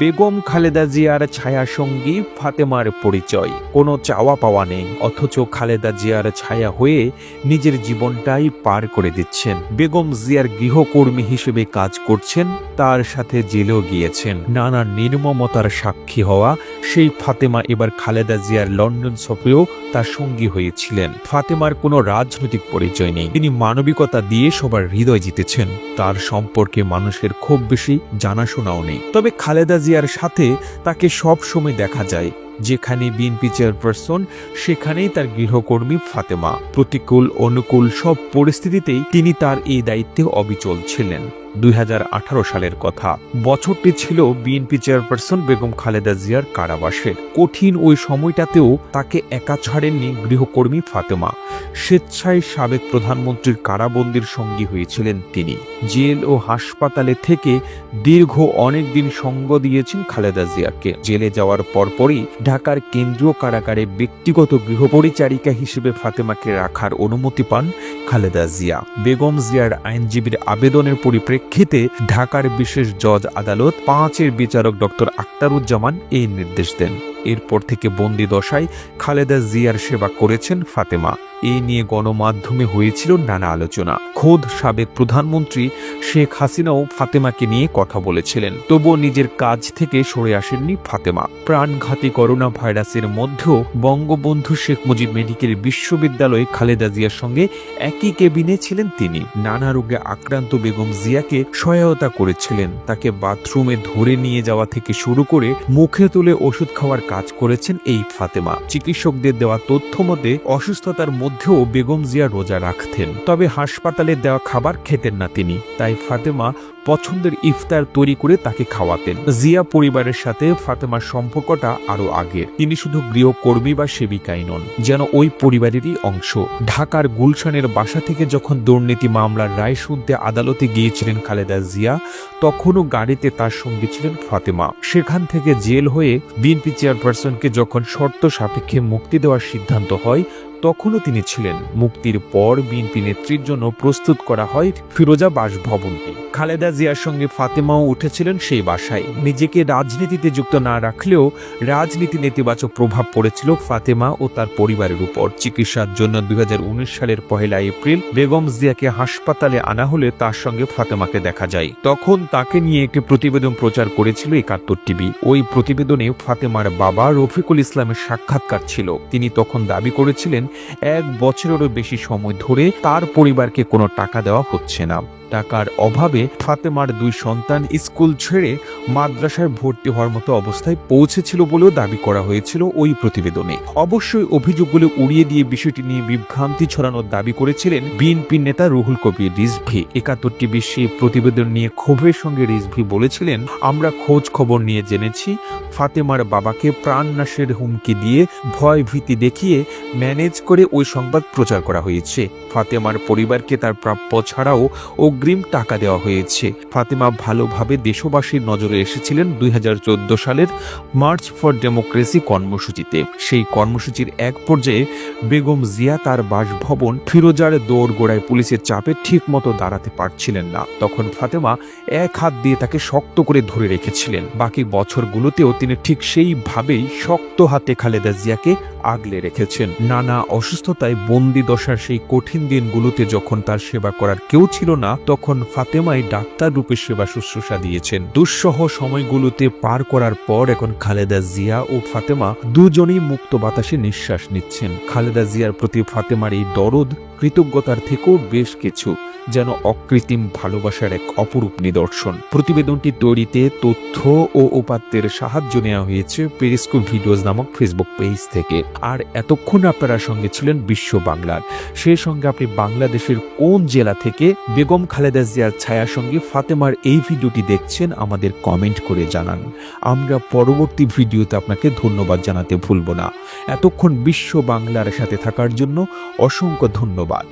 বেগম খালেদা জিয়ার ছায়া সঙ্গী ফাতেমার পরিচয়। কোনো চাওয়া পাওয়া নেই, অথচ খালেদা জিয়ার ছায়া হয়ে নিজের জীবনটাই পার করে দিচ্ছেন। বেগম জিয়ার গৃহকর্মী হিসেবে কাজ করছেন, তার সাথে জেলেও গিয়েছেন। নানা নির্মমতার সাক্ষী হওয়া সেই ফাতেমা এবার খালেদা জিয়ার লন্ডন সফরেও তার সঙ্গী হয়েছিলেন। ফাতেমার কোনো রাজনৈতিক পরিচয় নেই। তিনি মানবিকতা দিয়ে সবার হৃদয় জিতেছেন। তার সম্পর্কে মানুষের খুব বেশি জানাশোনাও নেই। তবে খালেদা জিয়ার সাথে তাকে সব সময় দেখা যায়। যেখানে বিএনপি চেয়ারপারসন, সেখানেই তার গৃহকর্মী ফাতেমা। প্রতিকূল, অনুকূল সব পরিস্থিতিতেই তিনি তার এই দায়িত্বে অবিচল ছিলেন। দুই হাজার আঠারো সালের কথা। বছরটি ছিল বিএনপি চেয়ারপারসন বেগম খালেদা জিয়ার কারাবাসের। কঠিন ওই সময়টাতেও তাকে একা ছাড়েননি গৃহকর্মী ফাতেমা। স্বেচ্ছায় সাবেক প্রধানমন্ত্রীর কারাবন্দির সঙ্গী হয়েছিলেন তিনি। জেল ও হাসপাতালে থেকে দীর্ঘ অনেক দিন সঙ্গ দিয়েছেন খালেদা জিয়াকে। জেলে যাওয়ার পরপরই ঢাকার কেন্দ্রীয় কারাগারে ব্যক্তিগত গৃহপরিচারিকা হিসেবে ফাতেমাকে রাখার অনুমতি পান খালেদা জিয়া। বেগম জিয়ার আইনজীবীর আবেদনের পরিপ্রেক্ষিতে ঢাকার বিশেষ জজ আদালত পাঁচের বিচারক ডক্টর আক্তারুজ্জামান এই নির্দেশ দেন। এরপর থেকে বন্দি দশায় খালেদা জিয়ার সেবা করেছেন ফাতেমা। এ নিয়ে গণমাধ্যমে হয়েছিল নানা আলোচনা। খোদ সাবেক প্রধানমন্ত্রী শেখ হাসিনাও ফাতেমাকে নিয়ে কথা বলেছিলেন। তবুও নিজের কাজ থেকে সরে আসেননি ফাতেমা। প্রাণঘাতী করোনা ভাইরাসের মধ্যেও বঙ্গবন্ধু শেখ মুজিব মেডিকেল বিশ্ববিদ্যালয়ে খালেদা জিয়ার সঙ্গে একই কেবিনে ছিলেন তিনি। নানা রোগে আক্রান্ত বেগম জিয়াকে সহায়তা করেছিলেন। তাকে বাথরুমে ধরে নিয়ে যাওয়া থেকে শুরু করে মুখে তুলে ওষুধ খাওয়ার কাজ করেছেন এই ফাতেমা। চিকিৎসকদের দেওয়া তথ্য মতে অসুস্থতার মধ্যেও বেগম জিয়া রোজা রাখতেন, তবে হাসপাতালে দেওয়া খাবার খেতেন না তিনি। তাই ফাতেমা পছন্দের ইফতার তৈরি করে তাকে খাওয়াতেন। জিয়া পরিবারের সাথে ফাতেমার সম্পর্কটা আরও আগের। তিনি শুধু গৃহকর্মী বা সেবিকাই নন, যেন ওই পরিবারেরই অংশ। ঢাকার গুলশানের বাসা থেকে যখন দুর্নীতি মামলার রায় শুনতে আদালতে গিয়েছিলেন খালেদা জিয়া, তখনও গাড়িতে তার সঙ্গে ছিলেন ফাতেমা। সেখান থেকে জেল হয়ে বিএনপি চেয়ারপারসনকে যখন শর্ত সাপেক্ষে মুক্তি দেওয়ার সিদ্ধান্ত হয় তখনও তিনি ছিলেন। মুক্তির পর বিএনপি নেত্রীর জন্য প্রস্তুত করা হয় ফিরোজা বাসভবনটি খালেদা জিয়ার সঙ্গে ফাতেমাও উঠেছিলেন সেই বাসায়। নিজেকে রাজনীতিতে যুক্ত না রাখলেও রাজনীতি নেতিবাচক প্রভাব পড়েছিল ফাতেমা ও তার পরিবারের উপর। চিকিৎসার জন্য দুই হাজার উনিশ সালের পহেলা এপ্রিল বেগম জিয়াকে হাসপাতালে আনা হলে তার সঙ্গে ফাতেমাকে দেখা যায়। তখন তাকে নিয়ে একটি প্রতিবেদন প্রচার করেছিল একাত্তর টিভি। ওই প্রতিবেদনে ফাতেমার বাবা রফিকুল ইসলামের সাক্ষাৎকার ছিল। তিনি তখন দাবি করেছিলেন এক বছরেরও বেশি সময় ধরে তার পরিবারকে কোনো টাকা দেওয়া হচ্ছে না। টাকার অভাবে ফাতেমার দুই সন্তান স্কুল ছেড়ে মাদ্রাসায় ভর্তি হওয়ার মতো অবস্থায় পৌঁছেছিল বলেও দাবি করা হয়েছিল ওই প্রতিবেদনে। অবশ্যই অভিযোগগুলো উড়িয়ে দিয়ে বিষয়টি নিয়ে বিভ্রান্তি ছড়ানোর দাবি করেছিলেন বিএনপি নেতা রুহুল কবির রিজভি। একাত্তরটি বিশ্বে প্রতিবেদন নিয়ে ক্ষোভের সঙ্গে রিজভি বলেছিলেন, আমরা খোঁজ খবর নিয়ে জেনেছি, ফাতেমার বাবাকে প্রাণনাশের হুমকি দিয়ে ভয় ভীতি দেখিয়ে ম্যানেজ করে ওই সংবাদ প্রচার করা হয়েছে। ফাতেমার পরিবারকে তার প্রাপ্য ছাড়াও অগ্রিম টাকা দেওয়া হয়েছে। ফাতেমা ভালোভাবে দেশবাসীর নজরে এসেছিলেন দুই হাজার চোদ্দ সালের মার্চ ফর ডেমোক্রেসি কর্মসূচিতে। সেই কর্মসূচির এক পর্যায়ে বেগম জিয়া তার বাসভবন ফিরোজার দৌড়গোড়ায় পুলিশের চাপে ঠিক মতো দাঁড়াতে পারছিলেন না। তখন ফাতেমা এক হাত দিয়ে তাকে শক্ত করে ধরে রেখেছিলেন। বাকি বছরগুলোতেও তিনি ঠিক সেইভাবেই শক্ত হাতে খালেদা জিয়াকে আগলে রেখেছেন। নানা অসুস্থতায় বন্দি দশার সেই কঠিন দিনগুলোতে যখন তার সেবা করার কেউ ছিল না, তখন ফাতেমাই ডাক্তার রূপে সেবা শুশ্রূষা দিয়েছেন। দুঃসহ সময়গুলোতে পার করার পর এখন খালেদা জিয়া ও ফাতেমা দুজনেই মুক্ত বাতাসে নিঃশ্বাস নিচ্ছেন। খালেদা জিয়ার প্রতি ফাতেমার এই দরদ কৃতজ্ঞতার থেকেও বেশ কিছু, যেন অকৃত্রিম ভালোবাসার এক অপরূপ নিদর্শন। প্রতিবেদনটি তৈরিতে তথ্য ও উপাত্তের সাহায্য নেওয়া হয়েছে পেরিস্কো ভিডিওস নামক ফেসবুক পেজ থেকে। আর এতক্ষণ আপনারা সঙ্গে ছিলেন বিশ্ব বাংলার। সেই সঙ্গে আপনি বাংলাদেশের কোন জেলা থেকে বেগম খালেদা জিয়ার ছায়ার সঙ্গে ফাতেমার এই ভিডিওটি দেখছেন আমাদের কমেন্ট করে জানান। আমরা পরবর্তী ভিডিওতে আপনাকে ধন্যবাদ জানাতে ভুলব না। এতক্ষণ বিশ্ব বাংলার সাথে থাকার জন্য অসংখ্য ধন্যবাদ।